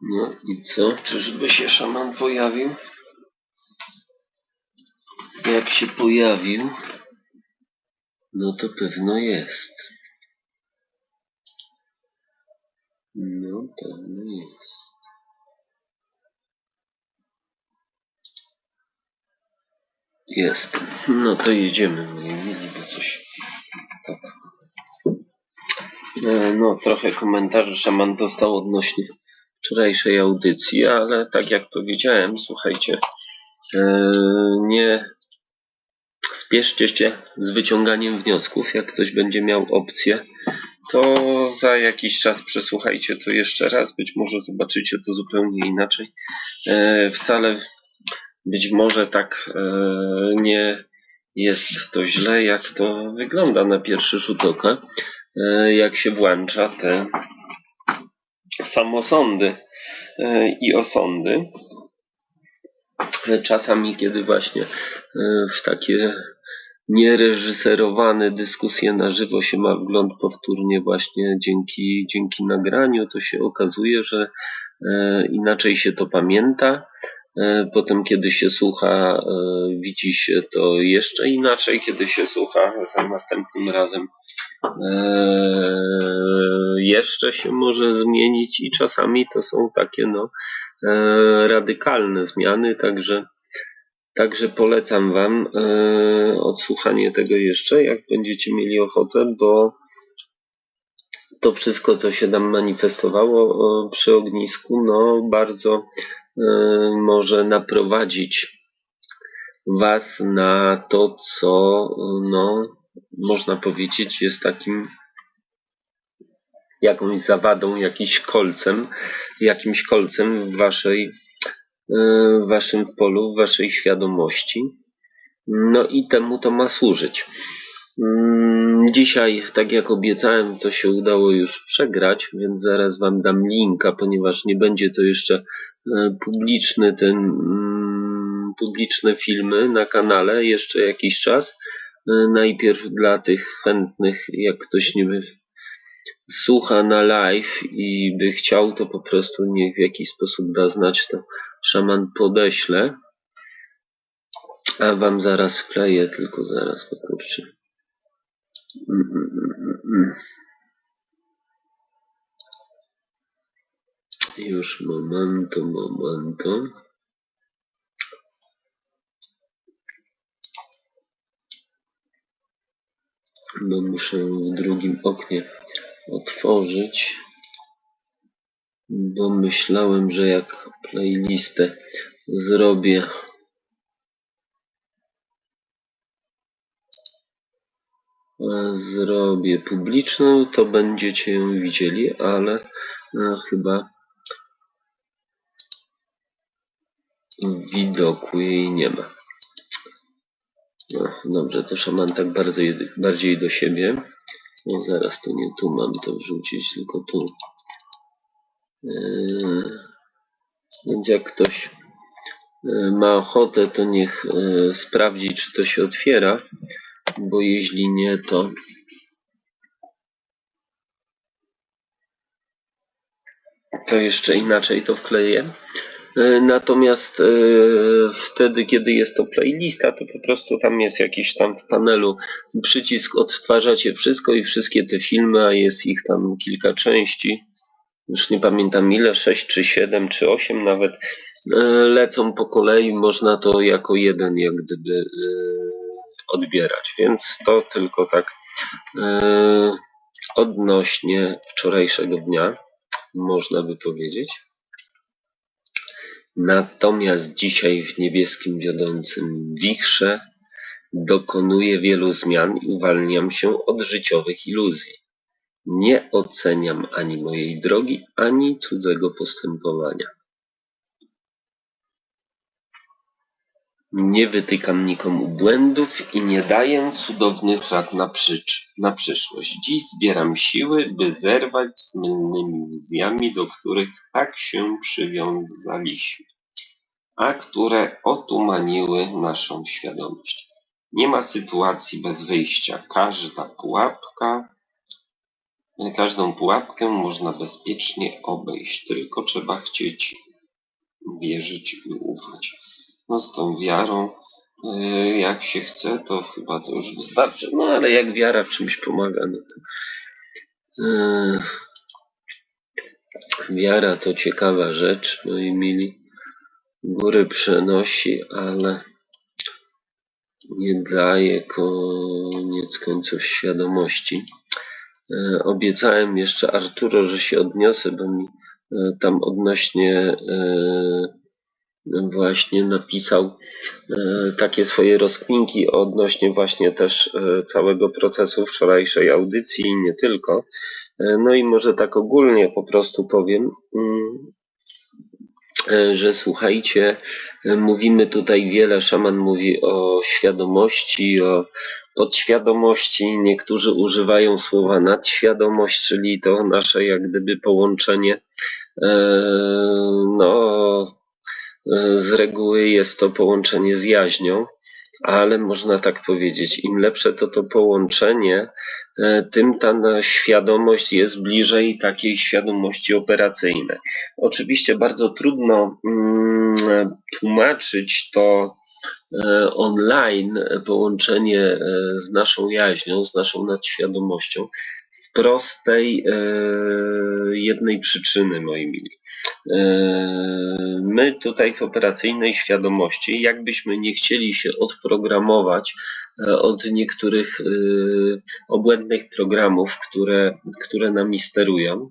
No i co? Czyżby się szaman pojawił? Jak się pojawił, no to pewno jest. No pewno jest. Jest. No to jedziemy, moi mili, bo coś tak. E, No, trochę komentarzy szaman dostał odnośnie wczorajszej audycji, ale tak jak powiedziałem, słuchajcie, e, nie spieszcie się z wyciąganiem wniosków. Jak ktoś będzie miał opcję, to za jakiś czas przesłuchajcie to jeszcze raz. Być może zobaczycie to zupełnie inaczej. E, Wcale być może tak e, nie jest to źle, jak to wygląda na pierwszy rzut oka, jak się włącza te samosądy e, i osądy. Czasami, kiedy właśnie e, w takie niereżyserowane dyskusje na żywo się ma wgląd powtórnie właśnie dzięki, dzięki nagraniu, to się okazuje, że e, inaczej się to pamięta. Potem, kiedy się słucha, widzi się to jeszcze inaczej, kiedy się słucha za następnym razem. E, Jeszcze się może zmienić i czasami to są takie no, e, radykalne zmiany, także, także polecam Wam e, odsłuchanie tego jeszcze, jak będziecie mieli ochotę, bo to wszystko, co się tam manifestowało e, przy ognisku, no bardzo e, może naprowadzić Was na to, co no, można powiedzieć jest takim jakąś zawadą, jakimś kolcem, jakimś kolcem w waszej, e, w waszym polu, w waszej świadomości. No i temu to ma służyć. Mm, Dzisiaj, tak jak obiecałem, to się udało już przegrać, więc zaraz wam dam linka, ponieważ nie będzie to jeszcze e, publiczny ten, mm, publiczne filmy na kanale jeszcze jakiś czas. E, Najpierw dla tych chętnych, jak ktoś wie, słucha na live i by chciał, to po prostu niech w jakiś sposób da znać, to szaman podeśle. A wam zaraz wkleję, tylko zaraz, bo kurczę. Mm, mm, mm, mm. Już momento, momento. Bo muszę w drugim oknie otworzyć. Bo myślałem, że jak playlistę zrobię e, zrobię publiczną, to będziecie ją widzieli, ale e, chyba widoku jej nie ma. No, dobrze, to szaman tak bardzo, bardziej do siebie. No zaraz to nie tu mam to wrzucić, tylko tu. Yy, Więc jak ktoś yy, ma ochotę, to niech yy, sprawdzi, czy to się otwiera, bo jeśli nie, to to jeszcze inaczej to wkleję. E, Natomiast e, wtedy, kiedy jest to playlista, to po prostu tam jest jakiś tam w panelu przycisk odtwarzacie wszystko i wszystkie te filmy, a jest ich tam kilka części. Już nie pamiętam ile, 6 czy 7 czy 8 nawet e, lecą po kolei, można to jako jeden jak gdyby odbierać. Więc to tylko tak odnośnie wczorajszego dnia, można by powiedzieć. Natomiast dzisiaj w niebieskim wiodącym wichrze dokonuję wielu zmian i uwalniam się od życiowych iluzji. Nie oceniam ani mojej drogi, ani cudzego postępowania. Nie wytykam nikomu błędów i nie daję cudownych rad na, przycz- na przyszłość. Dziś zbieram siły, by zerwać z mylnymi wizjami, do których tak się przywiązaliśmy, a które otumaniły naszą świadomość. Nie ma sytuacji bez wyjścia. Każda pułapka Każdą pułapkę można bezpiecznie obejść, tylko trzeba chcieć wierzyć i ufać. No z tą wiarą, yy, jak się chce, to chyba to już wystarczy. No ale jak wiara w czymś pomaga, no to yy, wiara to ciekawa rzecz, moi mili. Góry przenosi, ale nie daje koniec końców świadomości. E, obiecałem jeszcze Arturo, że się odniosę, bo mi e, tam odnośnie e, właśnie napisał takie swoje rozkminki odnośnie właśnie też całego procesu wczorajszej audycji i nie tylko. No i może tak ogólnie po prostu powiem, mm, że słuchajcie, mówimy tutaj wiele, szaman mówi o świadomości, o podświadomości, niektórzy używają słowa nadświadomość, czyli to nasze jak gdyby połączenie. E, no, e, z reguły jest to połączenie z jaźnią, ale można tak powiedzieć, im lepsze to to połączenie, e, tym ta świadomość jest bliżej takiej świadomości operacyjnej. Oczywiście bardzo trudno mm, tłumaczyć to E, online połączenie e, z naszą jaźnią, z naszą nadświadomością z prostej e, jednej przyczyny, moi mili. My tutaj w operacyjnej świadomości, jakbyśmy nie chcieli się odprogramować od niektórych obłędnych programów, które, które nami sterują,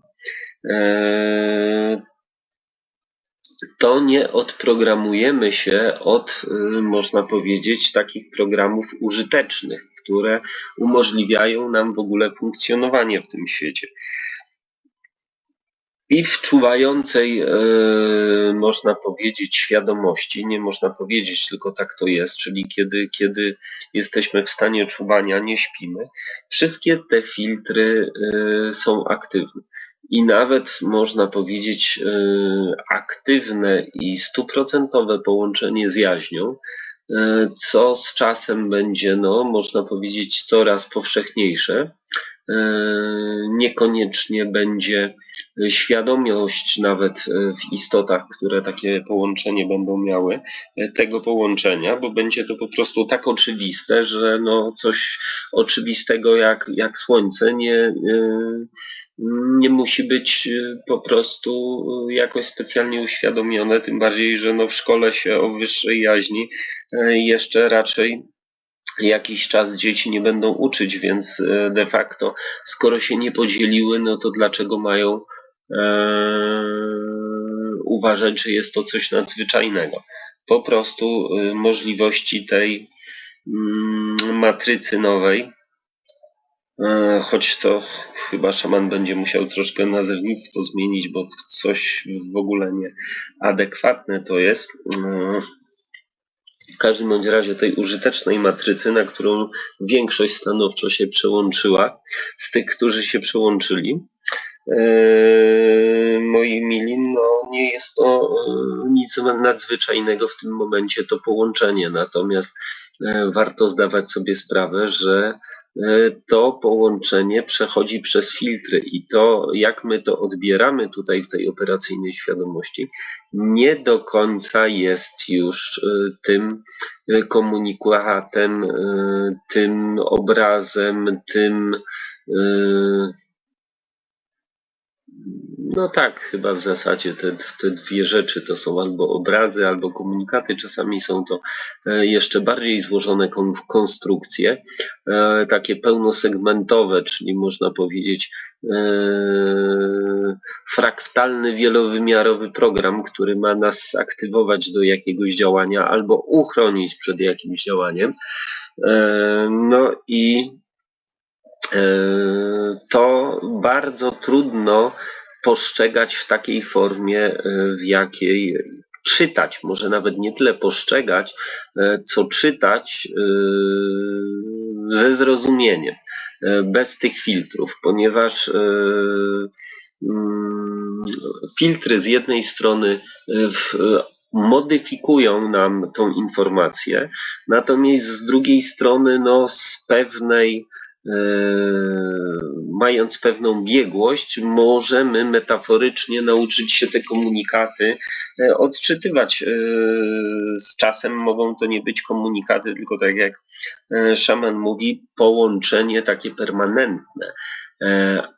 to nie odprogramujemy się od, można powiedzieć, takich programów użytecznych, które umożliwiają nam w ogóle funkcjonowanie w tym świecie. I w czuwającej, yy, można powiedzieć, świadomości, nie można powiedzieć, tylko tak to jest, czyli kiedy, kiedy jesteśmy w stanie czuwania, nie śpimy, wszystkie te filtry yy, są aktywne i nawet można powiedzieć e, aktywne i stuprocentowe połączenie z jaźnią, co z czasem będzie, no, można powiedzieć, coraz powszechniejsze. E, niekoniecznie będzie świadomość nawet w istotach, które takie połączenie będą miały, tego połączenia, bo będzie to po prostu tak oczywiste, że no coś oczywistego jak, jak słońce nie, nie musi być y, po prostu y, jakoś specjalnie uświadomione, tym bardziej, że no w szkole się o wyższej jaźni y, jeszcze raczej jakiś czas dzieci nie będą uczyć, więc de facto skoro się nie podzieliły, no to dlaczego mają e, uważać, że jest to coś nadzwyczajnego? Po prostu możliwości tej mm, matrycy nowej choć to chyba szaman będzie musiał troszkę nazewnictwo zmienić, bo coś w ogóle nie adekwatne to jest. E, w każdym bądź razie tej użytecznej matrycy, na którą większość stanowczo się przełączyła, z tych, którzy się przełączyli, e, moi mili, no nie jest to nic nadzwyczajnego w tym momencie to połączenie, natomiast warto zdawać sobie sprawę, że E, to połączenie przechodzi przez filtry i to, jak my to odbieramy tutaj w tej operacyjnej świadomości, nie do końca jest już e, tym e, komunikatem, tym obrazem, tym no tak, chyba w zasadzie te, te dwie rzeczy to są albo obrazy, albo komunikaty. Czasami są to e, jeszcze bardziej złożone konstrukcje, e, takie pełnosegmentowe, czyli można powiedzieć e, fraktalny, wielowymiarowy program, który ma nas aktywować do jakiegoś działania albo uchronić przed jakimś działaniem. No i to bardzo trudno postrzegać w takiej formie, e, w jakiej czytać, może nawet nie tyle postrzegać, e, co czytać e, ze zrozumieniem, bez tych filtrów, ponieważ mm, filtry z jednej strony modyfikują nam tą informację, natomiast z drugiej strony no, z pewnej mając pewną biegłość, możemy metaforycznie nauczyć się te komunikaty e, odczytywać. E, z czasem mogą to nie być komunikaty, tylko tak jak e, szaman mówi, połączenie takie permanentne.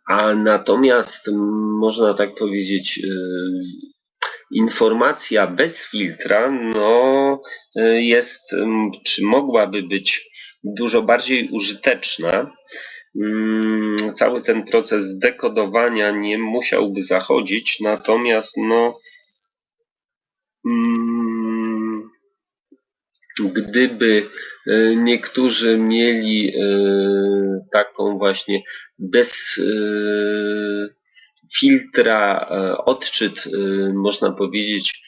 A natomiast można tak powiedzieć, informacja bez filtra, no, jest, czy mogłaby być dużo bardziej użyteczna. Mm, cały ten proces dekodowania nie musiałby zachodzić, natomiast no, mm, gdyby e, niektórzy mieli e, taką właśnie bez e, filtra odczyt, można powiedzieć,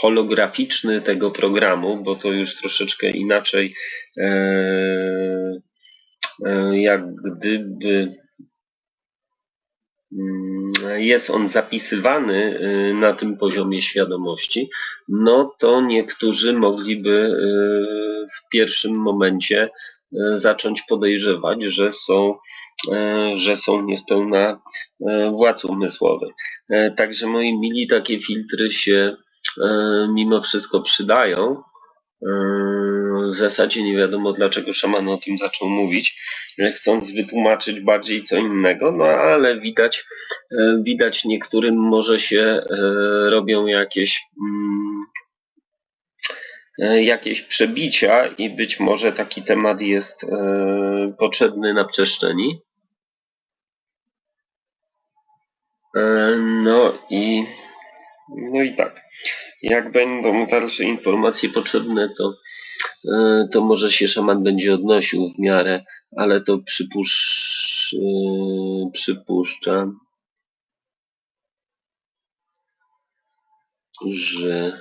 holograficzny tego programu, bo to już troszeczkę inaczej e, e, jak gdyby mm, jest on zapisywany e, na tym poziomie świadomości, no to niektórzy mogliby w pierwszym momencie zacząć podejrzewać, że są, że są niespełna władz umysłowych. Także moi mili, takie filtry się mimo wszystko przydają. E, w zasadzie nie wiadomo dlaczego szaman o tym zaczął mówić, chcąc wytłumaczyć bardziej co innego, no ale widać, e, widać niektórym może się robią jakieś mm, jakieś przebicia i być może taki temat jest potrzebny na przestrzeni. No i no i tak. Jak będą dalsze informacje potrzebne, to, e, to może się szaman będzie odnosił w miarę, ale to przypusz, e, przypuszczam, że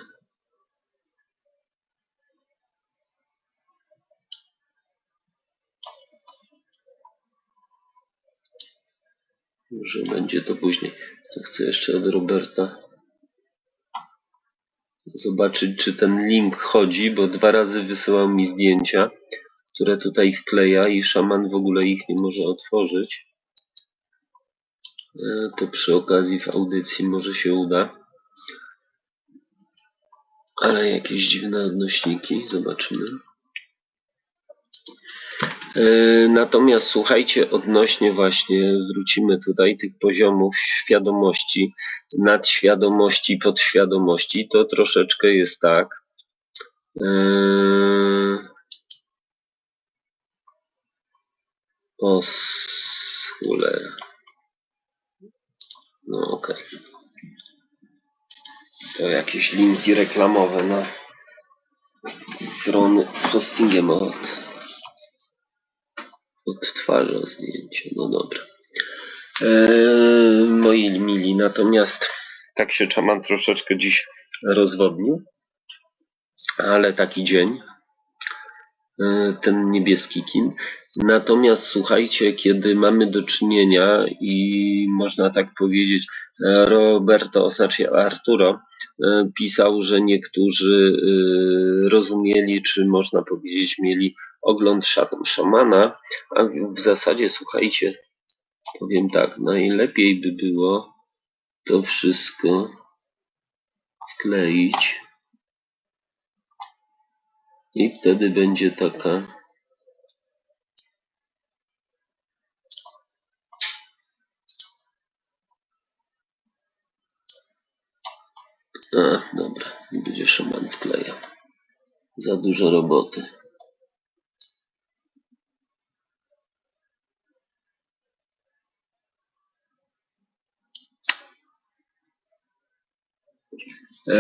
że będzie to później. To chcę jeszcze od Roberta zobaczyć, czy ten link chodzi, bo dwa razy wysyłał mi zdjęcia, które tutaj wkleja i szaman w ogóle ich nie może otworzyć. E, to przy okazji w audycji może się uda. Ale jakieś dziwne odnośniki, zobaczymy. E, natomiast słuchajcie, odnośnie właśnie, wrócimy tutaj tych poziomów świadomości, nadświadomości, podświadomości, to troszeczkę jest tak. E, o cholera. No okej. Okay. To jakieś linki reklamowe na strony z postingiem od odtwarza zdjęcie. No dobra. Eee, moi mili, natomiast tak się Czaman troszeczkę dziś rozwodnił, ale taki dzień, eee, ten niebieski kin. Natomiast słuchajcie, kiedy mamy do czynienia i można tak powiedzieć, Roberto, znaczy Arturo, e, pisał, że niektórzy e, rozumieli, czy można powiedzieć, mieli ogląd szamana, a w zasadzie, słuchajcie, powiem tak, najlepiej by było to wszystko skleić i wtedy będzie taka A, dobra, będzie szaman wklejał. Za dużo roboty.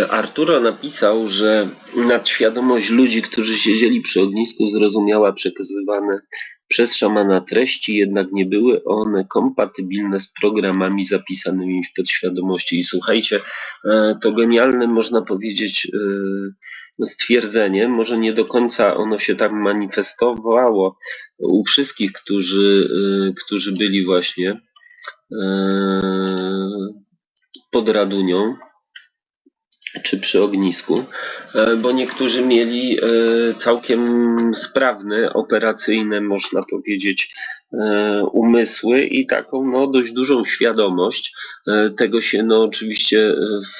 Arturo napisał, że nadświadomość ludzi, którzy siedzieli przy ognisku, zrozumiała przekazywane przez szamana treści, jednak nie były one kompatybilne z programami zapisanymi w podświadomości. I słuchajcie, e, to genialne, można powiedzieć, e, stwierdzenie. Może nie do końca ono się tak manifestowało u wszystkich, którzy, którzy byli właśnie pod Radunią czy przy ognisku, e, bo niektórzy mieli e, całkiem sprawne, operacyjne, można powiedzieć, e, umysły i taką no, dość dużą świadomość. Tego się no, oczywiście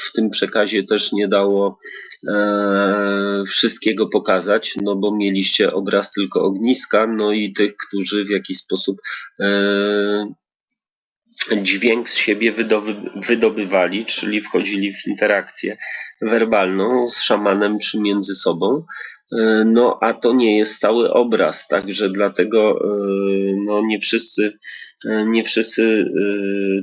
w tym przekazie też nie dało wszystkiego pokazać, no bo mieliście obraz tylko ogniska, no i tych, którzy w jakiś sposób dźwięk z siebie wydoby, wydobywali, czyli wchodzili w interakcję werbalną z szamanem czy między sobą. E, No a to nie jest cały obraz, także dlatego e, no, nie wszyscy e, nie wszyscy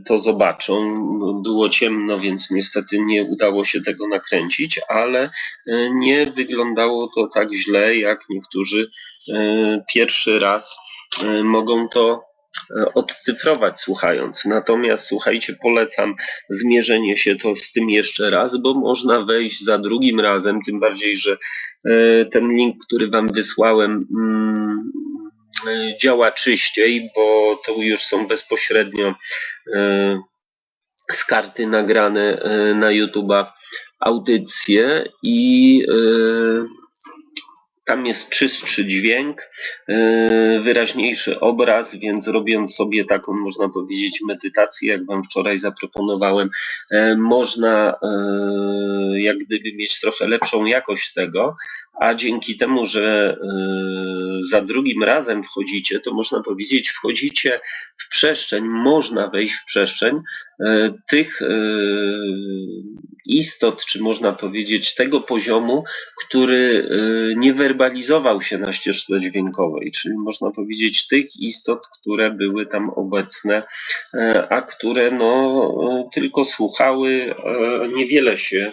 to zobaczą. Było ciemno, więc niestety nie udało się tego nakręcić, ale nie wyglądało to tak źle, jak niektórzy pierwszy raz mogą to odcyfrować słuchając. Natomiast słuchajcie, polecam zmierzenie się to z tym jeszcze raz, bo można wejść za drugim razem, tym bardziej, że e, ten link, który wam wysłałem, mm, e, działa czyściej, bo to już są bezpośrednio e, z karty nagrane e, na YouTube'a audycje i e, tam jest czystszy dźwięk, e, wyraźniejszy obraz, więc robiąc sobie taką, można powiedzieć, medytację, jak Wam wczoraj zaproponowałem, e, można e, jak gdyby mieć trochę lepszą jakość tego, a dzięki temu, że e, za drugim razem wchodzicie, to można powiedzieć, wchodzicie w przestrzeń, można wejść w przestrzeń e, tych e, istot, czy można powiedzieć tego poziomu, który nie werbalizował się na ścieżce dźwiękowej, czyli można powiedzieć tych istot, które były tam obecne, a które no, tylko słuchały, niewiele się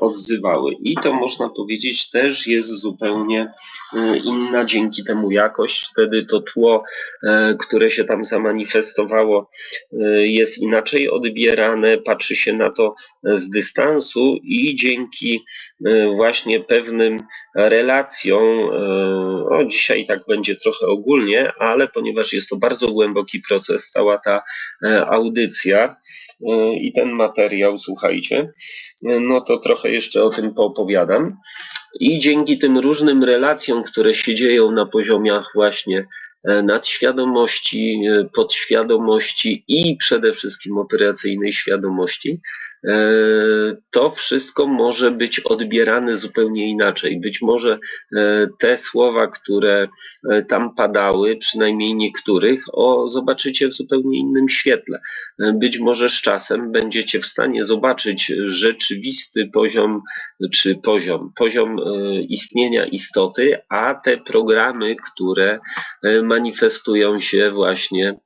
odzywały. I to można powiedzieć też jest zupełnie e, inna dzięki temu jakość. Wtedy to tło, e, które się tam zamanifestowało, e, jest inaczej odbierane, patrzy się na to z dystansu i dzięki e, właśnie pewnym relacjom, e, o dzisiaj tak będzie trochę ogólnie, ale ponieważ jest to bardzo głęboki proces, cała ta e, audycja e, i ten materiał, słuchajcie, no to trochę jeszcze o tym poopowiadam. I dzięki tym różnym relacjom, które się dzieją na poziomach właśnie e, nadświadomości, e, podświadomości i przede wszystkim operacyjnej świadomości, to wszystko może być odbierane zupełnie inaczej. Być może e, te słowa, które e, tam padały, przynajmniej niektórych, o, zobaczycie w zupełnie innym świetle. E, Być może z czasem będziecie w stanie zobaczyć rzeczywisty poziom, czy poziom, poziom e, istnienia istoty, a te programy, które e, manifestują się właśnie e,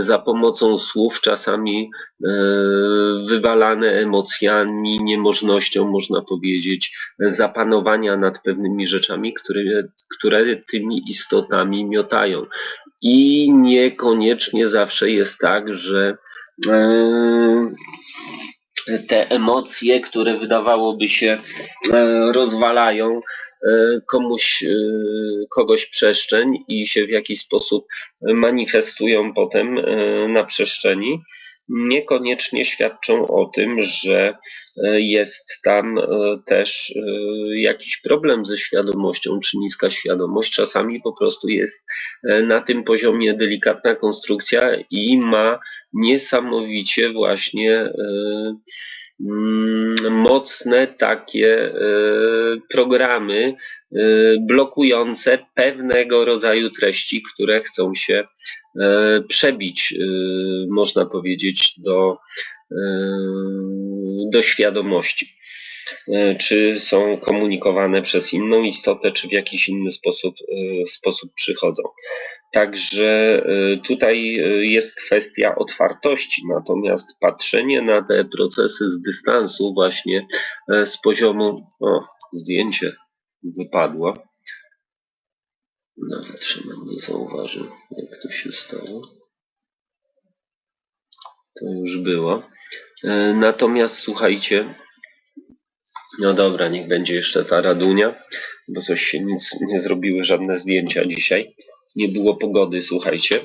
za pomocą słów, czasami e, wywalane emocjami, niemożnością, można powiedzieć, zapanowania nad pewnymi rzeczami, które, które tymi istotami miotają. I niekoniecznie zawsze jest tak, że e, te emocje, które wydawałoby się e, rozwalają e, komuś, e, kogoś przestrzeń i się w jakiś sposób manifestują potem na przestrzeni, niekoniecznie świadczą o tym, że e, jest tam e, też e, jakiś problem ze świadomością, czy niska świadomość. Czasami po prostu jest na tym poziomie delikatna konstrukcja i ma niesamowicie właśnie mm, mocne takie programy blokujące pewnego rodzaju treści, które chcą się przebić, e, można powiedzieć, do, e, do świadomości. E, Czy są komunikowane przez inną istotę, czy w jakiś inny sposób, e, sposób przychodzą. Także e, tutaj e, jest kwestia otwartości, natomiast patrzenie na te procesy z dystansu, właśnie e, z poziomu. O, zdjęcie wypadło. Nawet Szymon nie zauważył, jak to się stało. To już było. E, Natomiast słuchajcie, no dobra, niech będzie jeszcze ta radunia, bo coś się nic nie zrobiły żadne zdjęcia dzisiaj. Nie było pogody, słuchajcie.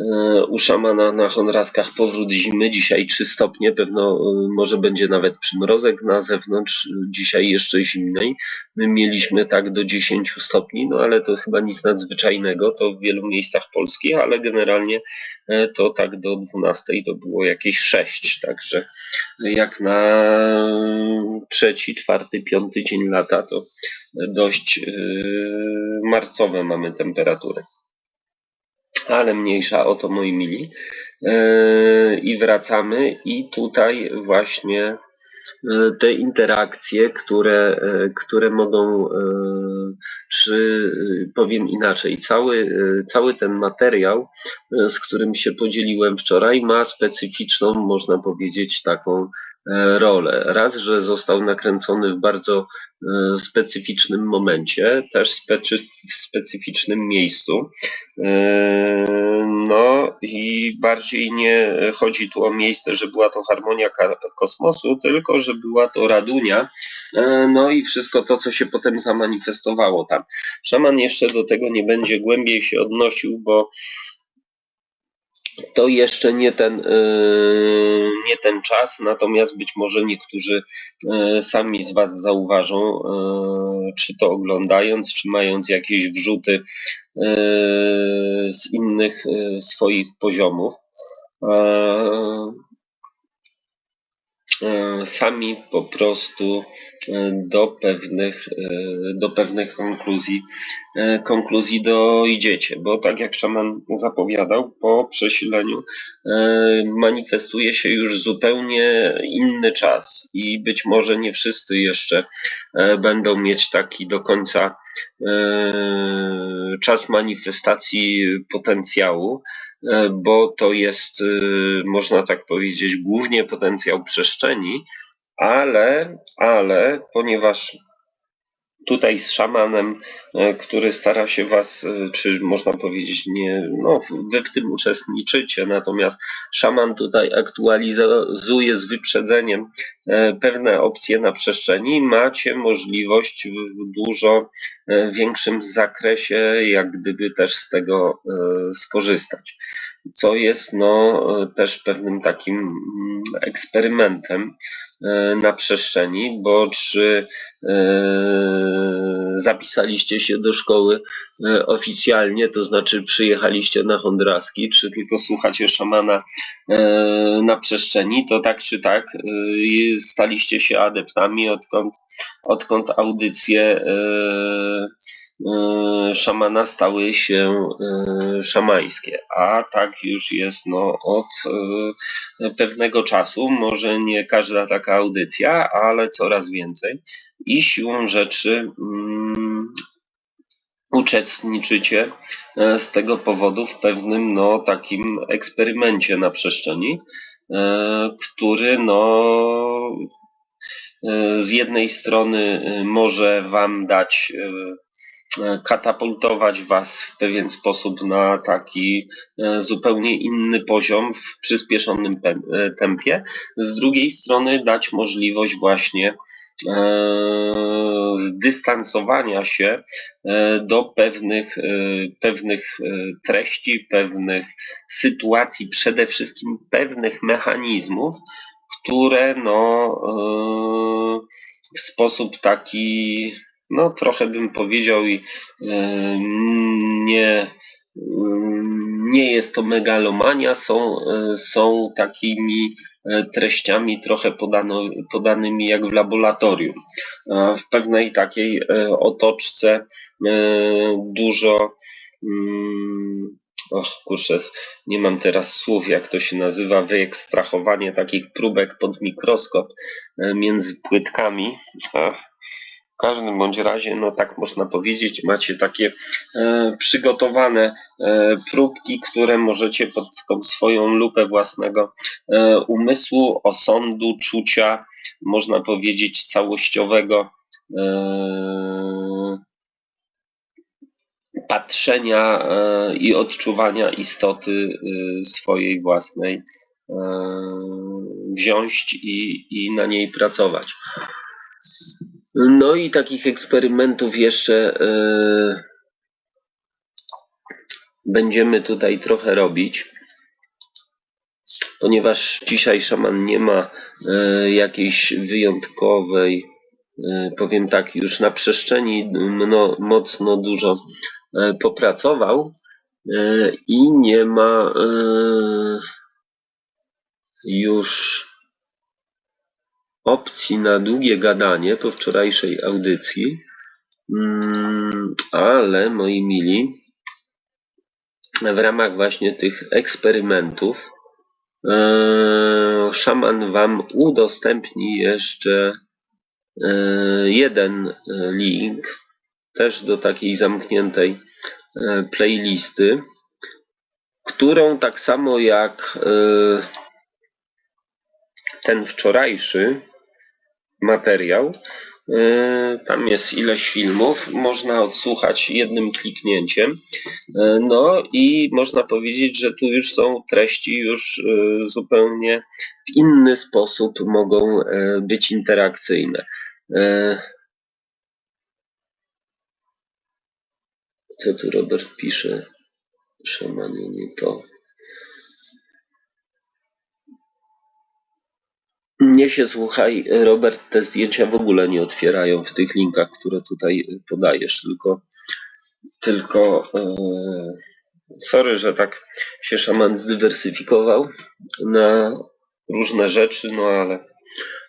E, U szamana na Honraskach powrót zimy, dzisiaj 3 stopnie, pewno e, może będzie nawet przymrozek na zewnątrz, dzisiaj jeszcze zimnej. My mieliśmy tak do 10 stopni, no ale to chyba nic nadzwyczajnego, to w wielu miejscach polskich, ale generalnie e, to tak do 12 to było jakieś 6, także jak na trzeci, czwarty, piąty dzień lata to dość e, marcowe mamy temperatury ale mniejsza o to moi mili. E, I wracamy i tutaj właśnie e, te interakcje, które, e, które mogą, czy powiem inaczej, cały, cały ten materiał, z którym się podzieliłem wczoraj, ma specyficzną, można powiedzieć, taką rolę. Raz, że został nakręcony w bardzo e, specyficznym momencie, też w specyficznym miejscu. E, No i bardziej nie chodzi tu o miejsce, że była to harmonia kosmosu, tylko że była to Radunia, e, no i wszystko to, co się potem zamanifestowało tam. Szaman jeszcze do tego nie będzie głębiej się odnosił, bo to jeszcze nie ten, e, nie ten czas, natomiast być może niektórzy e, sami z Was zauważą, e, czy to oglądając, czy mając jakieś wrzuty z innych swoich poziomów. E, Sami po prostu e, do pewnych, e, do pewnych konkluzji, konkluzji dojdziecie, bo tak jak szaman zapowiadał, po przesileniu manifestuje się już zupełnie inny czas i być może nie wszyscy jeszcze będą mieć taki do końca czas manifestacji potencjału, bo to jest, e, można tak powiedzieć, głównie potencjał przestrzeni, ale, ale ponieważ tutaj z szamanem, e, który stara się was, e, czy można powiedzieć, nie, no, wy w tym uczestniczycie, natomiast szaman tutaj aktualizuje z wyprzedzeniem e, pewne opcje na przestrzeni, macie możliwość w dużo większym zakresie, jak gdyby też z tego skorzystać. Co jest no, e, też pewnym takim mm, eksperymentem e, na przestrzeni, bo czy e, zapisaliście się do szkoły oficjalnie, to znaczy przyjechaliście na Hondraski, czy tylko słuchacie szamana na przestrzeni, to tak czy tak staliście się adeptami, odkąd, odkąd audycje szamana stały się e, szamańskie, a tak już jest no, od e, pewnego czasu, może nie każda taka audycja, ale coraz więcej. I siłą rzeczy mm, uczestniczycie e, z tego powodu w pewnym no, takim eksperymencie na przestrzeni, e, który no, e, z jednej strony e, może Wam dać e, e, katapultować Was w pewien sposób na taki e, zupełnie inny poziom w przyspieszonym e, tempie, z drugiej strony dać możliwość właśnie e, zdystansowania się e, do pewnych, e, pewnych e, treści, pewnych sytuacji, przede wszystkim pewnych mechanizmów, które no, e, w sposób taki, no trochę bym powiedział, i e, nie, nie jest to megalomania, są, e, są takimi e, treściami trochę podano, podanymi jak w laboratorium. W pewnej takiej otoczce dużo mm, Och, kurczę, nie mam teraz słów, jak to się nazywa, wyekstrahowanie takich próbek pod mikroskop między płytkami. Ach, W każdym bądź razie, no tak można powiedzieć, macie takie e, przygotowane e, próbki, które możecie pod tą swoją lupę własnego e, umysłu, osądu, czucia, można powiedzieć całościowego e, patrzenia e, i odczuwania istoty e, swojej własnej e, wziąć i, i na niej pracować. No i takich eksperymentów jeszcze e, będziemy tutaj trochę robić. Ponieważ dzisiaj szaman nie ma e, jakiejś wyjątkowej, e, powiem tak, już na przestrzeni mno, mocno dużo popracował i nie ma już opcji na długie gadanie po wczorajszej audycji. Mm, ale moi mili, w ramach właśnie tych eksperymentów e, szaman wam udostępni jeszcze e, jeden link też do takiej zamkniętej e, playlisty, którą tak samo jak ten wczorajszy materiał, e, tam jest ileś filmów, można odsłuchać jednym kliknięciem. E, No i można powiedzieć, że tu już są treści już e, zupełnie w inny sposób mogą być interakcyjne. Co tu Robert pisze? Szamanie, nie to. Nie się słuchaj, Robert, te zdjęcia w ogóle nie otwierają w tych linkach, które tutaj podajesz, tylko, tylko e, sorry, że tak się szaman zdywersyfikował na różne rzeczy, no ale,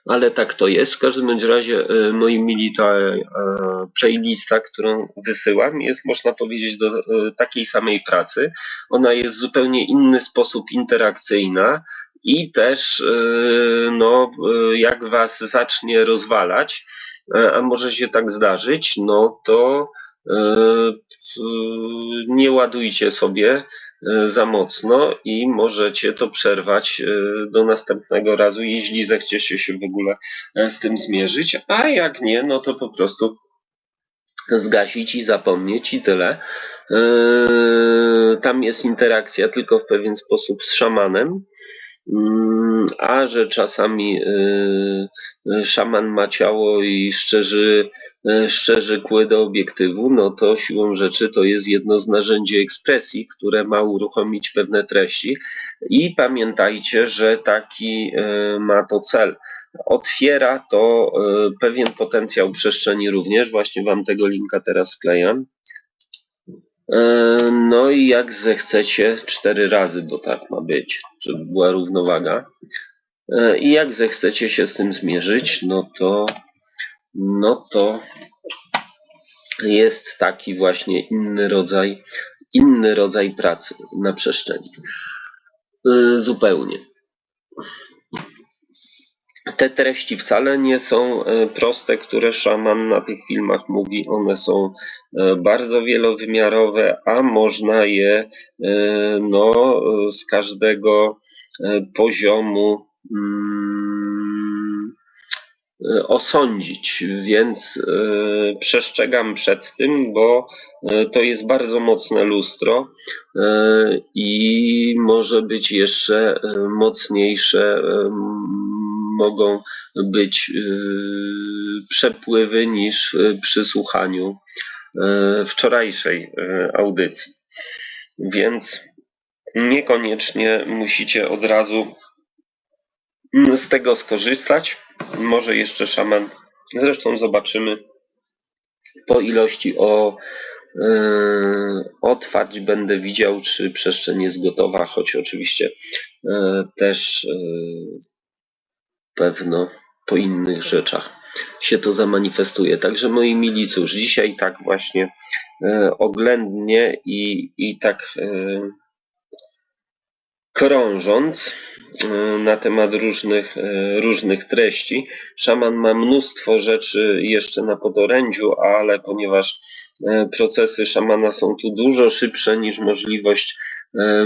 ale tak to jest. W każdym bądź razie, e, moi mili, ta e, playlista, którą wysyłam, jest można powiedzieć do takiej samej pracy. Ona jest w zupełnie inny sposób interakcyjna i też, e, no, e, jak was zacznie rozwalać, e, a może się tak zdarzyć, no to nie ładujcie sobie za mocno i możecie to przerwać do następnego razu, jeśli zechciecie się w ogóle z tym zmierzyć, a jak nie, no to po prostu zgasić i zapomnieć i tyle. Tam jest interakcja tylko w pewien sposób z szamanem. Mm, A że czasami y, szaman ma ciało i szczerzy, y, szczerzy kły do obiektywu, no to siłą rzeczy to jest jedno z narzędzi ekspresji, które ma uruchomić pewne treści. I pamiętajcie, że taki y, ma to cel. Otwiera to pewien potencjał przestrzeni również. Właśnie Wam tego linka teraz wklejam. No i jak zechcecie, cztery razy, bo tak ma być, żeby była równowaga. E, I jak zechcecie się z tym zmierzyć, no to, no to jest taki właśnie inny rodzaj, inny rodzaj pracy na przestrzeni. E, Zupełnie. Te treści wcale nie są e, proste, które szaman na tych filmach mówi. One są e, bardzo wielowymiarowe, a można je e, no, z każdego poziomu mm, osądzić, więc przestrzegam przed tym, bo to jest bardzo mocne lustro i może być jeszcze mocniejsze, mogą być e, przepływy niż e, przy słuchaniu e, wczorajszej audycji. Więc niekoniecznie musicie od razu z tego skorzystać. Może jeszcze szaman, zresztą zobaczymy po ilości o otwarć będę widział, czy przestrzeń jest gotowa, choć oczywiście też pewno po innych rzeczach się to zamanifestuje. Także moi mili, cóż, dzisiaj tak właśnie yy, oględnie i, i tak yy, krążąc yy, na temat różnych, yy, różnych treści. Szaman ma mnóstwo rzeczy jeszcze na podorędziu, ale ponieważ yy, procesy szamana są tu dużo szybsze niż możliwość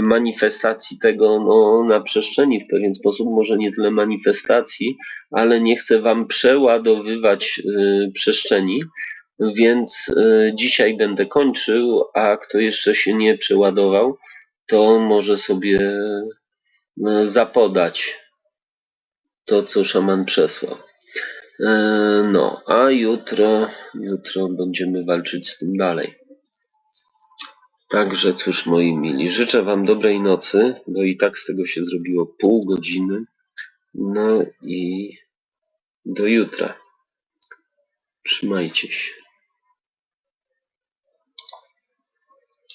manifestacji tego no, na przestrzeni w pewien sposób, może nie tyle manifestacji, ale nie chcę wam przeładowywać yy, przestrzeni. Więc yy, dzisiaj będę kończył, a kto jeszcze się nie przeładował, to może sobie e, zapodać to, co szaman przesłał. E, No, a jutro, jutro będziemy walczyć z tym dalej. Także cóż, moi mili, życzę Wam dobrej nocy, bo i tak z tego się zrobiło pół godziny. No i do jutra. Trzymajcie się.